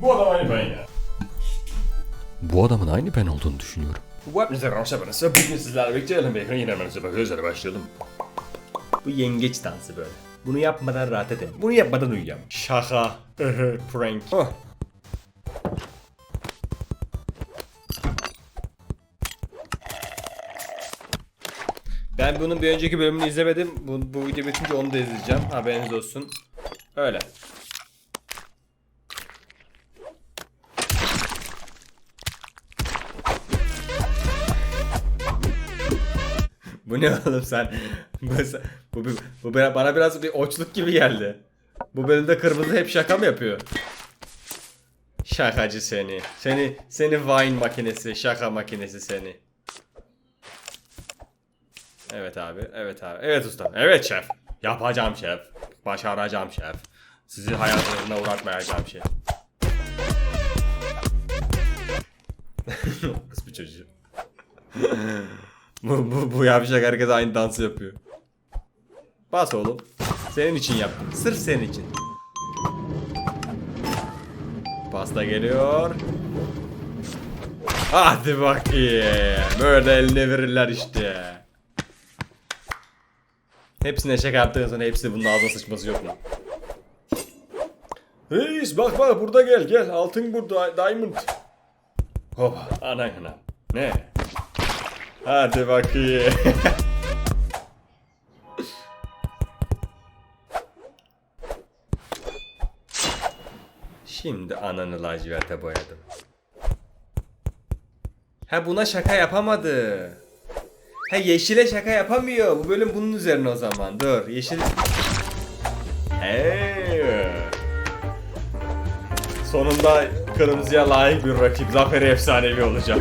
Bu adam aynı ben ya. Bu adamın aynı ben olduğunu düşünüyorum. Hepinize ramşa burası. Bugün sizlerle birlikte Ellen Baker'ın yine hemen bakıyoruz. Başlayalım. Bu yengeç dansı böyle. Bunu yapmadan rahat edemem. Bunu yapmadan uyuyamam. Şaka. Prank. Oh. Ben bunun bir önceki bölümünü izlemedim. Bu, bu video bitince onu da izleyeceğim. Haberiniz olsun. Öyle. Bu ne oğlum sen? Bu, bu, bu, bu bana biraz bir oçluk gibi geldi. Bu bölümde kırmızı hep şaka mı yapıyor? Şakacı seni. Seni seni wine makinesi, şaka makinesi seni. Evet abi, evet abi. Evet ustam. Evet şef. Yapacağım şef. Başaracağım şef. Sizi hayatınızda uğratmayacağım şef. Kız bir çocuğu. Bu, bu, bu yapacak herkes aynı dansı yapıyor. Bas oğlum. Senin için yaptım. Sırf senin için. Pasta geliyor. Hadi bakayım. Böyle eline verirler işte. Hepsine şaka yaptıktan sonra hepsi bunun ağzına sıçması yok mu? Reis bak bak burada gel gel. Altın burada. Diamond. Hop. Ana ana. Ne? Hadi bakayım. Şimdi ananı laciverte boyadım. Ha buna şaka yapamadı. Ha yeşile şaka yapamıyor. Bu bölüm bunun üzerine o zaman. Dur yeşil... Hey. Sonunda kırmızıya layık bir rakip. Zaferi efsanevi olacak.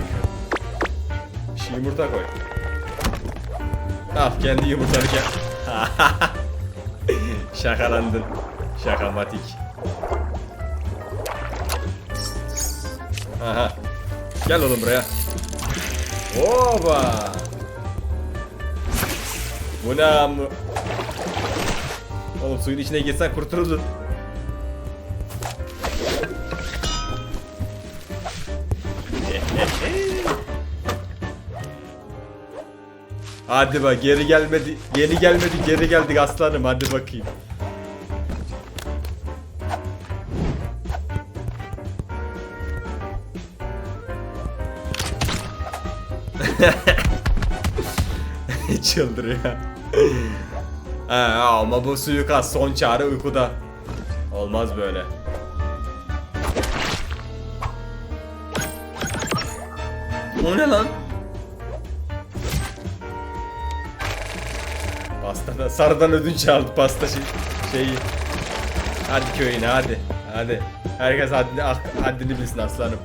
Yumurta koy. Al kendi yumurtanı gel. Şakalandın. Şakamatik. Aha. Gel oğlum buraya. Oba. Bu ne amı? Oğlum suyun içine girsen kurtulurdun. Hadi bak geri gelmedi. Yeni gelmedi geri geldik aslanım hadi bakayım. Çıldırıyor. He, ama bu suikast son çare uykuda. Olmaz böyle. O ne lan? Pastadan, sarıdan ödünç aldı pasta şey, şeyi. Hadi köyüne hadi. Hadi. Herkes haddini, haddini bilsin aslanım.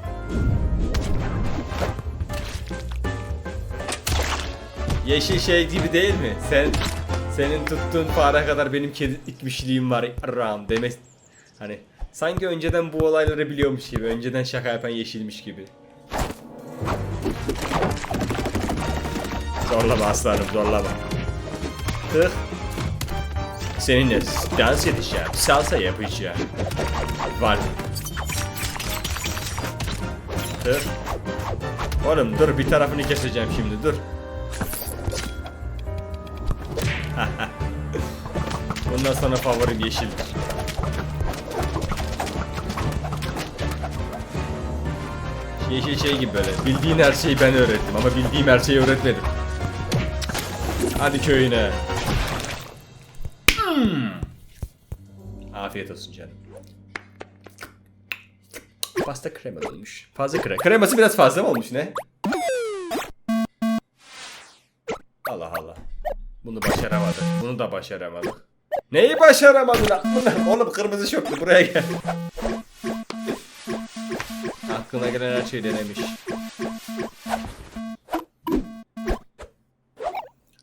Yeşil şey gibi değil mi? Sen senin tuttuğun fare kadar benim kedikmişliğim var ram demek. Hani sanki önceden bu olayları biliyormuş gibi, önceden şaka yapan yeşilmiş gibi. Zorlama aslanım zorlama. Tık. Seninle dans edeceğim, salsa yapacağım. Var. Tık. Oğlum dur bir tarafını keseceğim şimdi dur. Bundan sonra favorim yeşildir. Yeşil şey gibi böyle. Bildiğin her şeyi ben öğrettim ama bildiğim her şeyi öğretmedim. Hadi köyüne. Olsun canım. Pasta krema olmuş. Fazla krema. Kreması biraz fazla mı olmuş ne? Allah Allah. Bunu başaramadık. Bunu da başaramadık. Neyi başaramadın? lan? Oğlum kırmızı şoktu buraya gel. Aklına gelen her şey denemiş.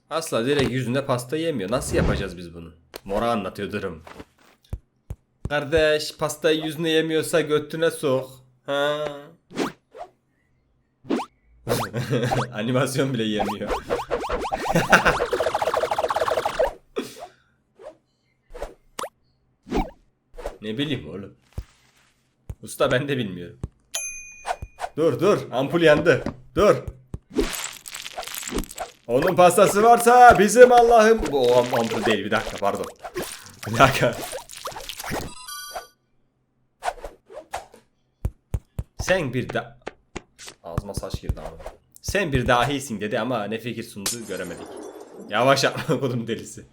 Asla direkt yüzünde pasta yemiyor. Nasıl yapacağız biz bunu? Mora anlatıyor durum. Kardeş pastayı yüzüne yemiyorsa götüne sok. Ha. Animasyon bile yemiyor. Ne bileyim oğlum. Usta ben de bilmiyorum. Dur dur ampul yandı. Dur. Onun pastası varsa bizim Allah'ım. Bu ampul değil bir dakika pardon. Bir dakika. Sen bir da... Ağzıma saç girdi ama. Sen bir dahisin dedi ama ne fikir sundu göremedik. Yavaş yapma kodum delisi.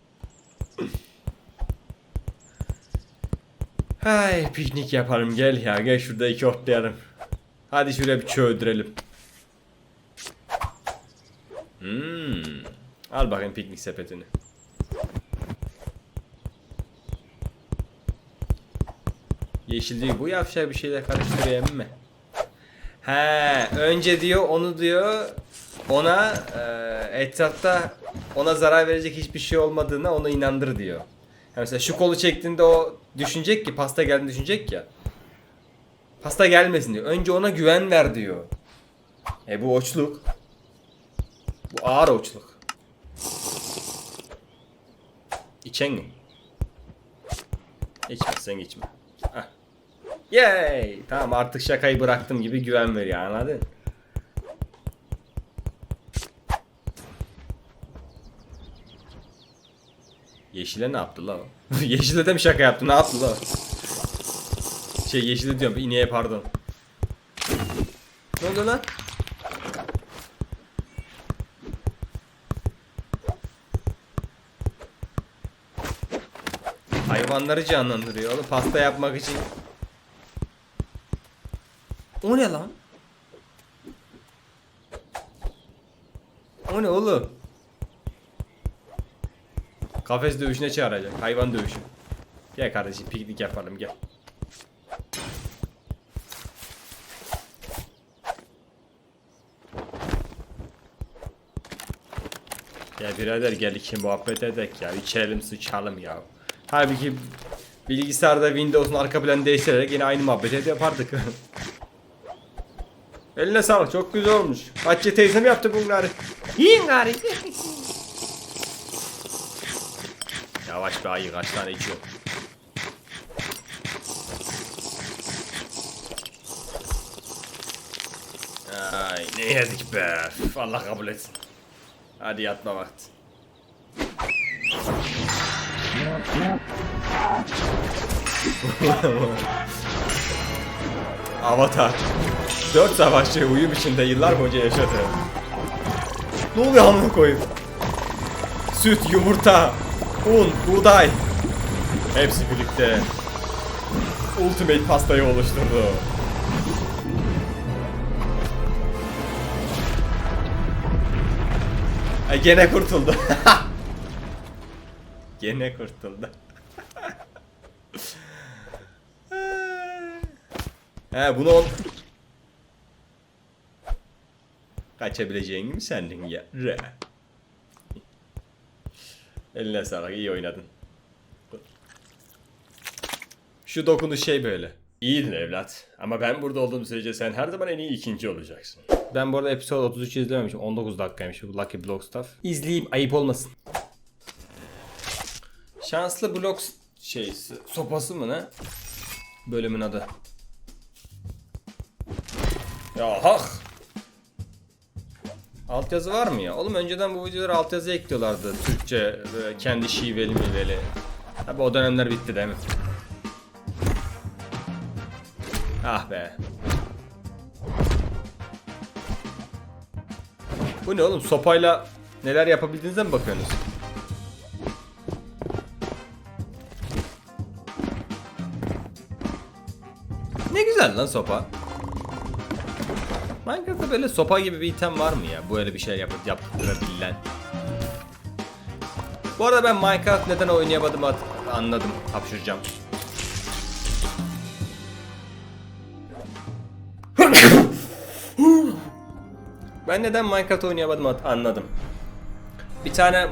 Hay piknik yapalım gel ya gel şurada iki otlayalım. Hadi şuraya bir çöldürelim. Hmm. Al bakayım piknik sepetini. Yeşil değil bu yavşak bir şeyler karıştırayım mı? He, önce diyor onu diyor ona e, etrafta ona zarar verecek hiçbir şey olmadığına ona inandır diyor. Yani mesela şu kolu çektiğinde o düşünecek ki pasta geldiğini düşünecek ya. Pasta gelmesin diyor. Önce ona güven ver diyor. E bu oçluk. Bu ağır oçluk. İçen mi? İçmezsen içme. Heh. Yay! Tamam artık şakayı bıraktım gibi güven veriyor anladın? Yeşile ne yaptı la o? Yeşile de mi şaka yaptı? Ne yaptı la o? Şey yeşile diyorum ineğe pardon. Ne oldu lan? Hayvanları canlandırıyor oğlum pasta yapmak için. O ne lan? O ne oğlum? Kafes dövüşüne çağıracak. Hayvan dövüşü. Gel kardeşim piknik yapalım gel. Ya birader gel iki muhabbet edek ya. İçelim sıçalım ya. Halbuki bilgisayarda Windows'un arka planı değiştirerek yine aynı muhabbeti yapardık. Eline sağlık çok güzel olmuş. Hatice teyzem yaptı bunları. Yiyin gari. Yavaş be ayı kaç tane içiyor. Ay ne yedik be. Allah kabul etsin. Hadi yatma vakti. Avatar. Dört savaşçı uyum içinde yıllar boyunca yaşadı. Ne oluyor amına koyayım? Süt, yumurta, un, buğday. Hepsi birlikte Ultimate pastayı oluşturdu. E, gene kurtuldu. gene kurtuldu. He bunu. Kaçabileceğin mi sendin ya? Re. Eline sağlık iyi oynadın. Şu dokunuş şey böyle. İyiydin evlat. Ama ben burada olduğum sürece sen her zaman en iyi ikinci olacaksın. Ben bu arada episode 33 izlememişim. 19 dakikaymış bu Lucky Block stuff. İzleyeyim ayıp olmasın. Şanslı blok şeysi. Sopası mı ne? Bölümün adı. Ya hak. Altyazı var mı ya? Oğlum önceden bu videoları altyazı ekliyorlardı. Türkçe böyle kendi şiveli miveli. Tabi o dönemler bitti değil mi? Ah be. Bu ne oğlum sopayla neler yapabildiğinize mi bakıyorsunuz? Ne güzel lan sopa. Minecraft'ta böyle sopa gibi bir item var mı ya? Böyle bir şey yapıp yaptırabilen. Bu arada ben Minecraft neden oynayamadım anladım. Hapşıracağım. ben neden Minecraft oynayamadım anladım. Bir tane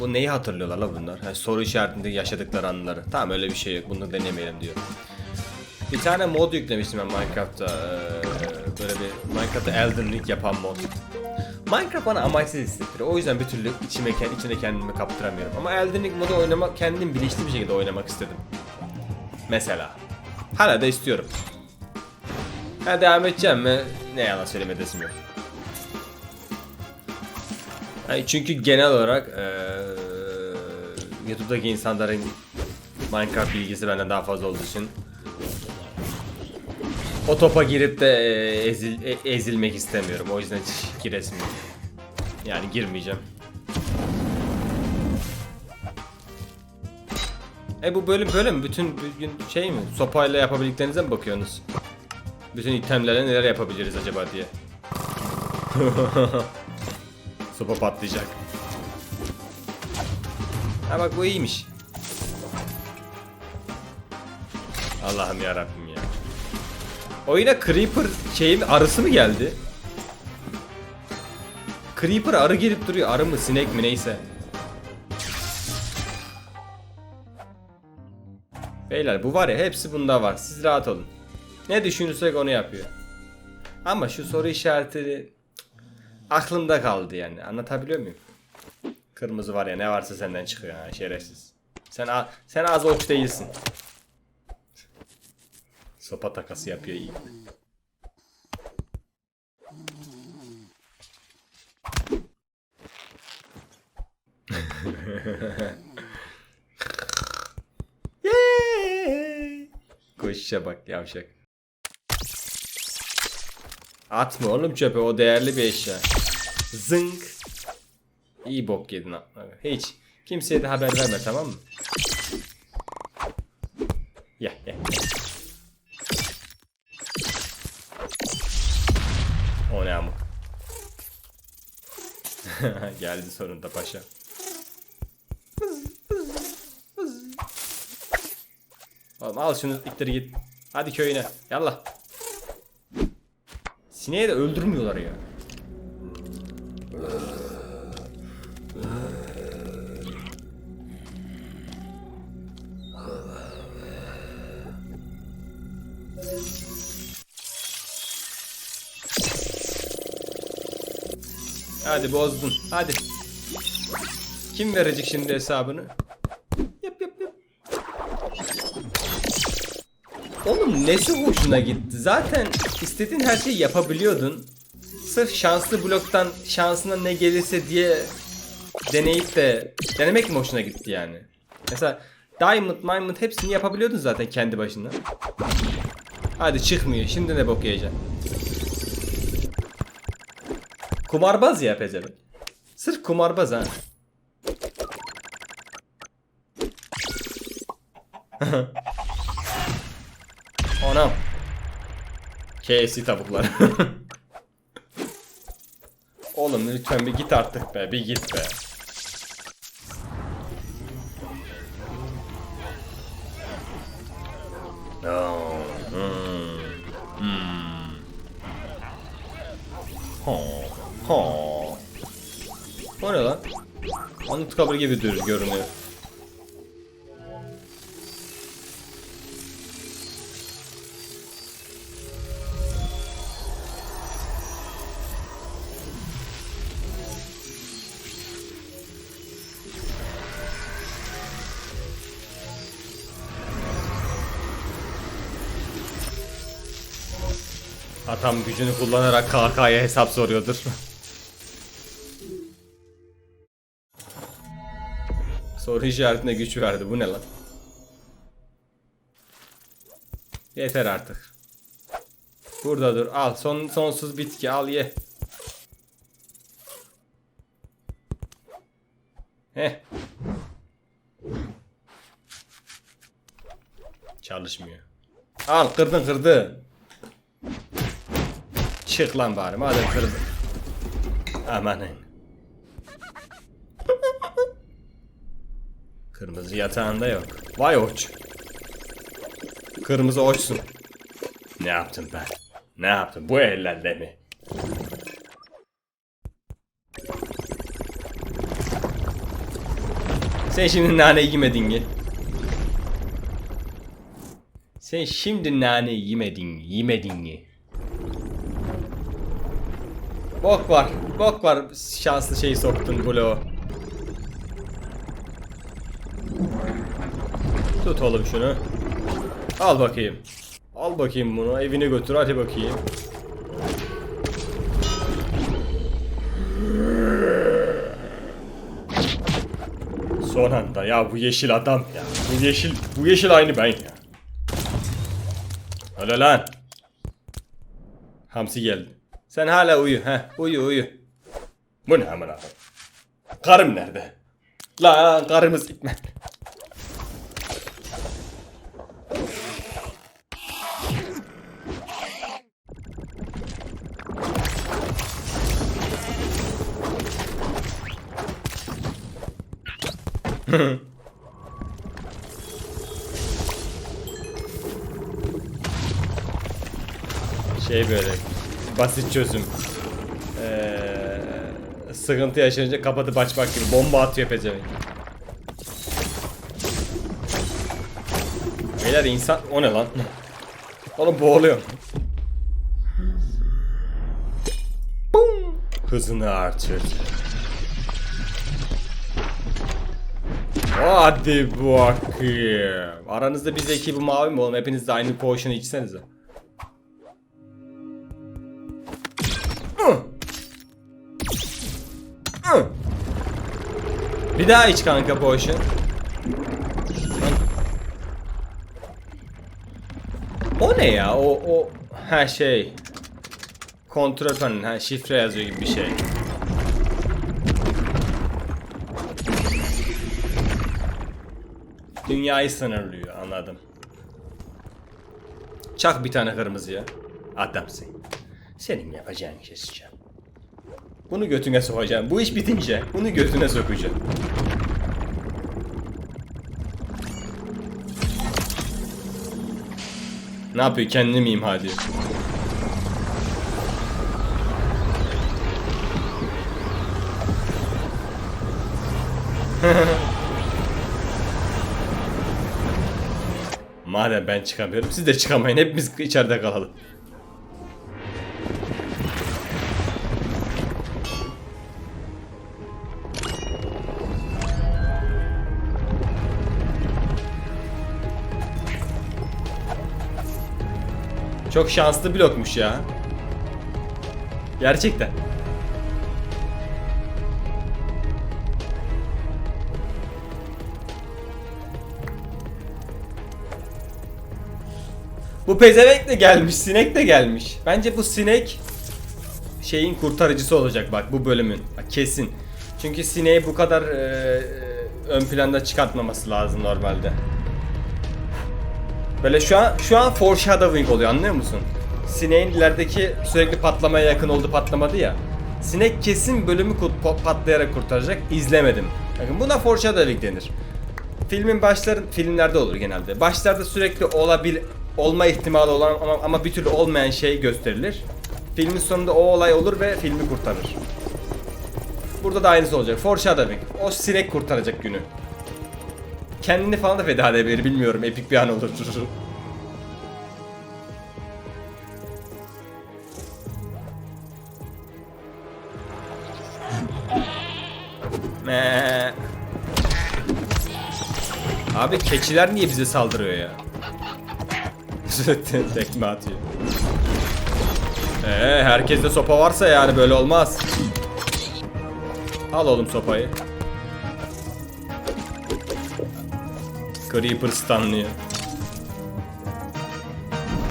bu neyi hatırlıyorlar la bunlar? Ha, soru işaretinde yaşadıkları anıları. Tamam öyle bir şey yok. Bunu denemeyelim diyor. Bir tane mod yüklemiştim ben Minecraft'ta. Ee, böyle bir Minecraft'ta Elden Ring yapan mod. Minecraft bana amaçsız hissettiriyor. O yüzden bir türlü içime, içine kendimi kaptıramıyorum. Ama Elden Ring modu oynamak kendim bilinçli bir şekilde oynamak istedim. Mesela. Hala da istiyorum. Ha devam edeceğim mi? Ne yalan söyleme desim yok. Yani çünkü genel olarak eee YouTube'daki insanların Minecraft bilgisi benden daha fazla olduğu için o topa girip de eee, ezil, e- ezilmek istemiyorum. O yüzden hiç giresim yok. Yani girmeyeceğim. E bu bölüm böyle mi? Bütün gün şey mi? Sopayla yapabildiklerinize mi bakıyorsunuz? Bütün itemlerle neler yapabiliriz acaba diye. Sopa patlayacak. Ha bak bu iyiymiş. Allah'ım ya Rabbim ya. Oyuna Creeper şeyi mi arısı mı geldi? Creeper arı gelip duruyor. Arı mı sinek mi neyse. Beyler bu var ya hepsi bunda var. Siz rahat olun. Ne düşünürsek onu yapıyor. Ama şu soru işareti aklımda kaldı yani. Anlatabiliyor muyum? Kırmızı var ya ne varsa senden çıkıyor ha şerefsiz. Sen sen az ok değilsin. Sopa takası yapıyor iyi. Koşuşa bak yavşak. Atma oğlum çöpe o değerli bir eşya. Zınk. İyi bok yedin atma. Hiç. Kimseye de haber verme tamam mı? Ya ya. O Geldi sonunda paşa. Oğlum al şunu ittir git. Hadi köyüne. Yallah. Sineği de öldürmüyorlar ya. Hadi bozdun. Hadi. Kim verecek şimdi hesabını? Yap yap yap. Oğlum nesi hoşuna gitti? Zaten istediğin her şeyi yapabiliyordun. Sırf şanslı bloktan şansına ne gelirse diye deneyip de denemek mi hoşuna gitti yani? Mesela Diamond, Diamond hepsini yapabiliyordun zaten kendi başına. Hadi çıkmıyor. Şimdi ne bok yiyeceksin? Kumarbaz ya pezevenk. Sırf kumarbaz ha. Anam. KFC tavuklar. Oğlum lütfen bir git artık be. Bir git be. O ne lan? Anıtkabir gibi dur görünüyor. Atam gücünü kullanarak KK'ya hesap soruyordur. Soru işaretine güç verdi. Bu ne lan? Yeter artık. Burada dur. Al. Son sonsuz bitki. Al ye. Heh. Çalışmıyor. Al kırdın kırdın. Çık lan bari madem kırdın. Amanın. Kırmızı yatağında yok. Vay oç. Kırmızı oçsun. Ne yaptın ben? Ne yaptın bu ellerle mi? Sen şimdi nane yemedin mi? Sen şimdi nane yemedin, yemedin mi? Bok var, bok var şanslı şeyi soktun bloğu. Tut oğlum şunu. Al bakayım. Al bakayım bunu evine götür hadi bakayım. Son anda ya bu yeşil adam ya. Bu yeşil bu yeşil aynı ben ya. Öyle lan. Hamsi geldi. Sen hala uyu ha uyu uyu. Bu ne amına? Karım nerede? La karımız gitme. Şey böyle basit çözüm. Ee, sıkıntı yaşayınca kapatıp açmak gibi bomba atıyor pezevenk. Beyler insan o ne lan? Oğlum boğuluyor. Bum! Hızını artır. Hadi bakayım. Aranızda bir zeki bu mavi mi oğlum? Hepiniz de aynı potion'u içsenize. Bir daha iç kanka potion. O ne ya? O o her şey. Kontrol panel, ha şifre yazıyor gibi bir şey. Dünyayı sınırlıyor anladım. Çak bir tane kırmızıya. Adamsın. Senin yapacağın keseceğim. Bunu götüne sokacağım. Bu iş bitince bunu götüne sokacağım. Ne yapıyor? Kendini mi imha ediyor? Madem ben çıkamıyorum siz de çıkamayın. Hepimiz içeride kalalım. Çok şanslı blokmuş ya. Gerçekten. Bu pezevenk de gelmiş, sinek de gelmiş. Bence bu sinek şeyin kurtarıcısı olacak bak bu bölümün. Kesin. Çünkü sineği bu kadar e, e, ön planda çıkartmaması lazım normalde. Böyle şu an şu an foreshadowing oluyor anlıyor musun? Sineğin ilerideki sürekli patlamaya yakın oldu patlamadı ya. Sinek kesin bölümü patlayarak kurtaracak. İzlemedim. Bakın buna foreshadowing denir. Filmin başları filmlerde olur genelde. Başlarda sürekli olabil olma ihtimali olan ama, ama bir türlü olmayan şey gösterilir. Filmin sonunda o olay olur ve filmi kurtarır. Burada da aynısı olacak. Foreshadowing. O sinek kurtaracak günü. Kendini falan da feda edebilir bilmiyorum. Epik bir an olur. Abi keçiler niye bize saldırıyor ya? Tekme atıyor. Ee, herkeste sopa varsa yani böyle olmaz. Al oğlum sopayı. Creeper stunlıyor.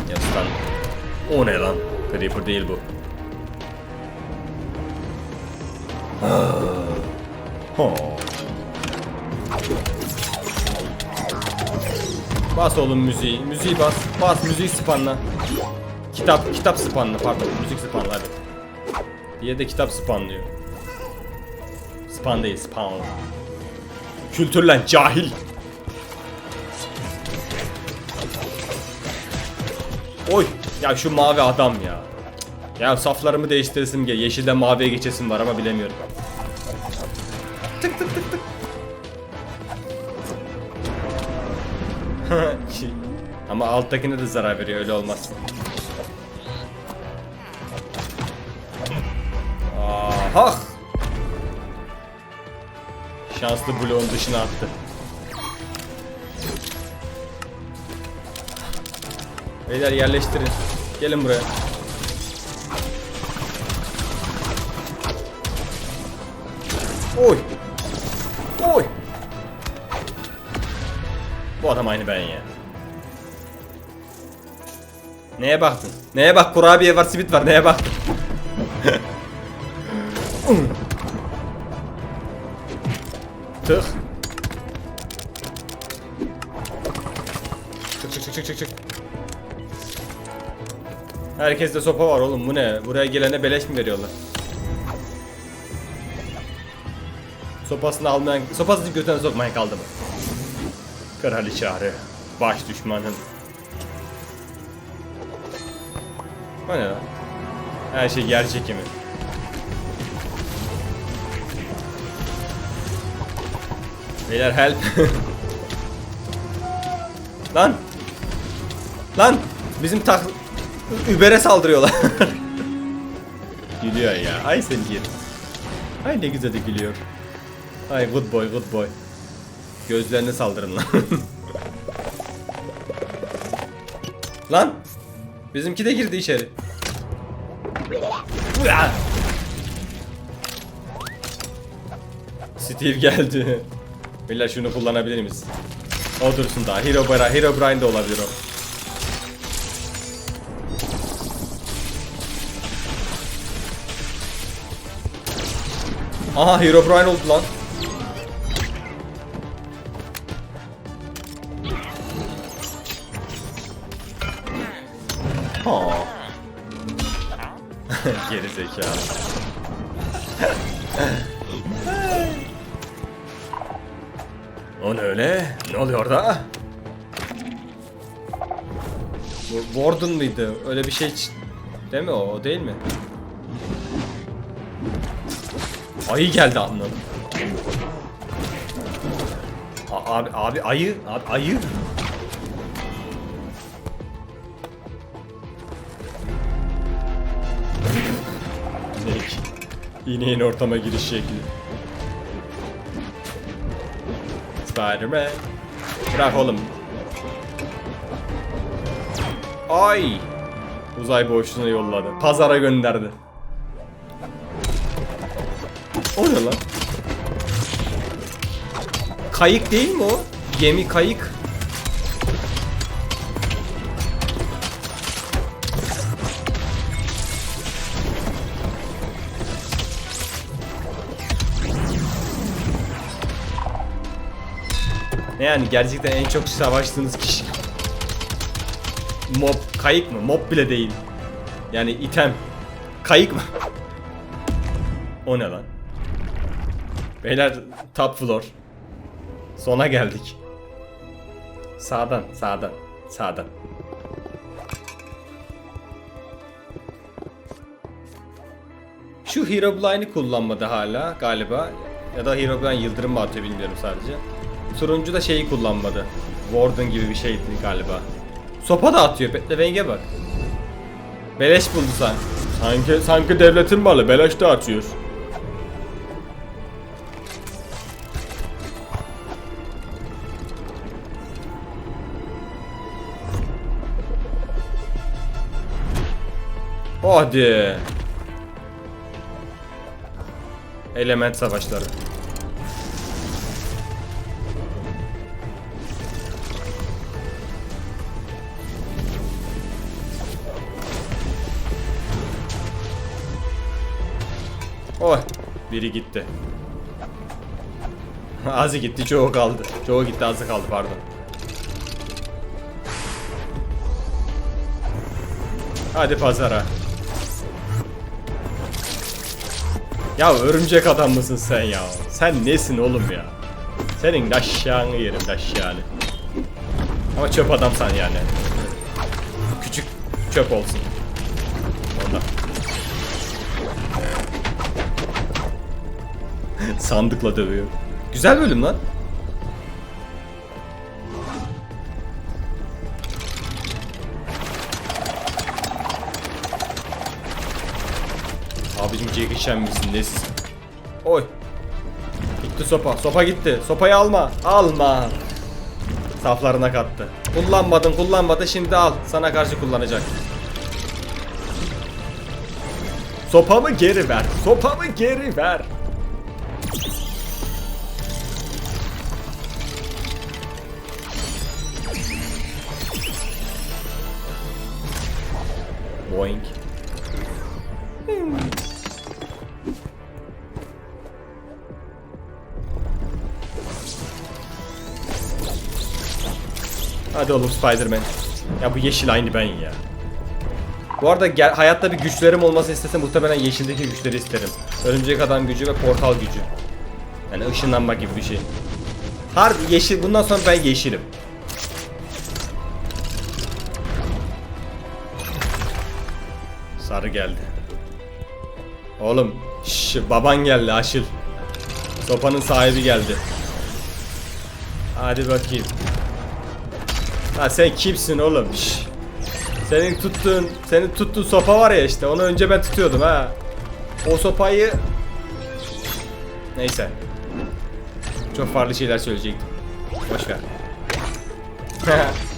Ya stun. O ne lan? Creeper değil bu. Ha. Bas oğlum müziği. Müziği bas. Bas müziği spanla. Kitap kitap spanla pardon. Müzik spanla hadi. Diye de kitap spanlıyor. Span değil spawn. Kültürlen cahil. Oy ya şu mavi adam ya. Ya saflarımı değiştiresim gel. Yeşilden maviye geçesim var ama bilemiyorum. Tık tık tık ama alttakine de zarar veriyor öyle olmaz. Aha! Şanslı bloğun dışına attı. Beyler yerleştirin. Gelin buraya. Oy. Adam aynı ben ya. Neye baktın? Neye bak? Kurabiye var, simit var. Neye baktın? Tık. Çık çık çık çık çık çık. Herkeste sopa var oğlum bu ne? Buraya gelene beleş mi veriyorlar? Sopasını almayan, sopasını götüne sokmaya kaldı mı? Kraliçe baş düşmanın. O ne lan? Her şey yer çekimi. Beyler help. Lan. Lan. Bizim tak... Uber'e saldırıyorlar. Gülüyor ya. Ay sen gir. Ay ne güzel de gülüyor. Ay good boy good boy. Gözlerine saldırın lan. lan. Bizimki de girdi içeri. Steve geldi. Beyler şunu kullanabilir miyiz? O dursun daha. Hero Bra, Hero Brian de olabilir o. Aha Hero Brian oldu lan. Zekalı. O ne öyle? Ne oluyor orada? Bu Warden mıydı? Öyle bir şey değil mi o? O değil mi? Ayı geldi anladım. A- abi abi ayı abi ayı. İneğin ortama giriş şekli. Spider-Man. Bırak oğlum. Ay. Uzay boşluğuna yolladı. Pazara gönderdi. O ne lan? Kayık değil mi o? Gemi kayık. Ne yani gerçekten en çok savaştığınız kişi Mob kayık mı? Mob bile değil. Yani item. Kayık mı? o ne lan? Beyler top floor. Sona geldik. Sağdan, sağdan, sağdan. Şu Herobrine'i kullanmadı hala galiba. Ya da Herobrine yıldırım mı atıyor bilmiyorum sadece. Turuncu da şeyi kullanmadı. Warden gibi bir şeydi galiba. Sopa da atıyor. Petlevenge bak. Beleş buldu sanki. Sanki, sanki devletin malı. Beleş de atıyor. Hadi. Element savaşları. Oh, biri gitti. azı gitti, çoğu kaldı. Çoğu gitti, azı kaldı pardon. Hadi pazara. Ya örümcek adam mısın sen ya? Sen nesin oğlum ya? Senin daşyağını yerim daşyağını. Ama çöp adamsan yani. Küçük çöp olsun. Sandıkla dövüyor. Güzel bölüm lan. Abicim Jackie Chan misin nesin? Oy. Gitti sopa. Sopa gitti. Sopayı alma. Alma. Saflarına kattı. Kullanmadın kullanmadın şimdi al. Sana karşı kullanacak. Sopamı geri ver. Sopamı geri ver. Boink. Hadi oğlum Spider-Man. Ya bu yeşil aynı ben ya. Bu arada gel- hayatta bir güçlerim olması istesem muhtemelen yeşildeki güçleri isterim. Örümcek adam gücü ve portal gücü. Yani ışınlanma gibi bir şey. Harbi yeşil. Bundan sonra ben yeşilim. Sarı geldi. Oğlum, şş, baban geldi Aşil. Sopanın sahibi geldi. Hadi bakayım. Ha sen kimsin oğlum? Şş. Senin tuttuğun, senin tuttuğun sopa var ya işte. Onu önce ben tutuyordum ha. O sopayı Neyse. Çok farklı şeyler söyleyecektim. Boş ver.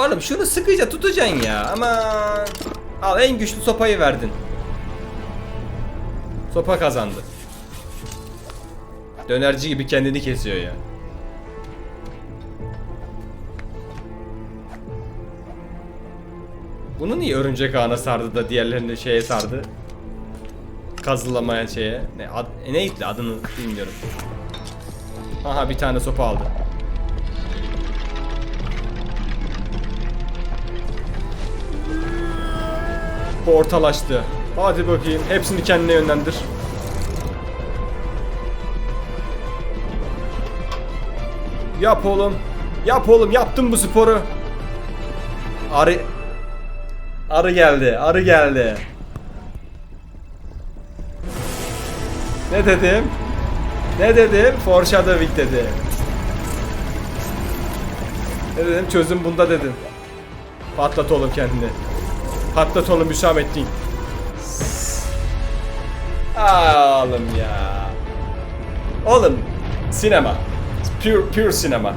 Oğlum şunu sıkıca tutacaksın ya. Ama al en güçlü sopayı verdin. Sopa kazandı. Dönerci gibi kendini kesiyor ya. Bunu niye örümcek ağına sardı da diğerlerini şeye sardı? Kazılamayan şeye. Ne, ad, e, neydi adını bilmiyorum. Aha bir tane sopa aldı. Portalaştı. Hadi bakayım. Hepsini kendine yönlendir. Yap oğlum. Yap oğlum. Yaptım bu sporu. Arı... Arı geldi. Arı geldi. Ne dedim? Ne dedim? Foreshadowing dedi. Ne dedim? Çözüm bunda dedim. Patlat oğlum kendini. Patlat oğlum Hüsamettin. Aa, oğlum ya. Oğlum sinema. Pure, pure sinema.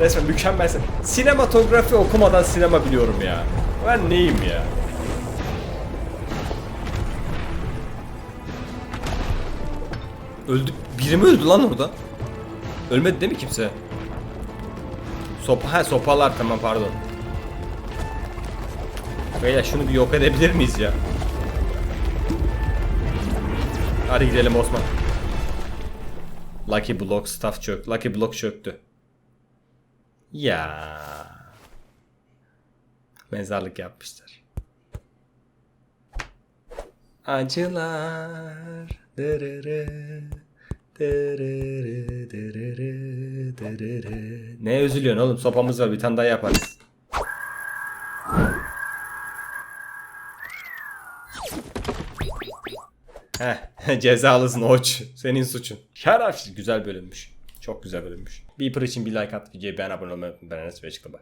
Resmen mükemmel. sin- Sinematografi okumadan sinema biliyorum ya. Ben neyim ya? Öldü. Biri mi öldü lan orada? Ölmedi değil mi kimse? Sopa, ha sopalar tamam pardon. Beyler şunu bir yok edebilir miyiz ya? Hadi gidelim Osman. Lucky Block staff çök. Lucky Block çöktü. Ya. Mezarlık yapmışlar. Acılar. Dırırı, dırırı, dırırı, dırırı. Ne üzülüyorsun oğlum? Sopamız var bir tane daha yaparız. Heh, cezalısın oç. Senin suçun. Şerefsiz güzel bölünmüş. Çok güzel bölünmüş. Beeper için bir like at, videoyu beğen, abone olmayı unutmayın. Ben Enes ve açıklama.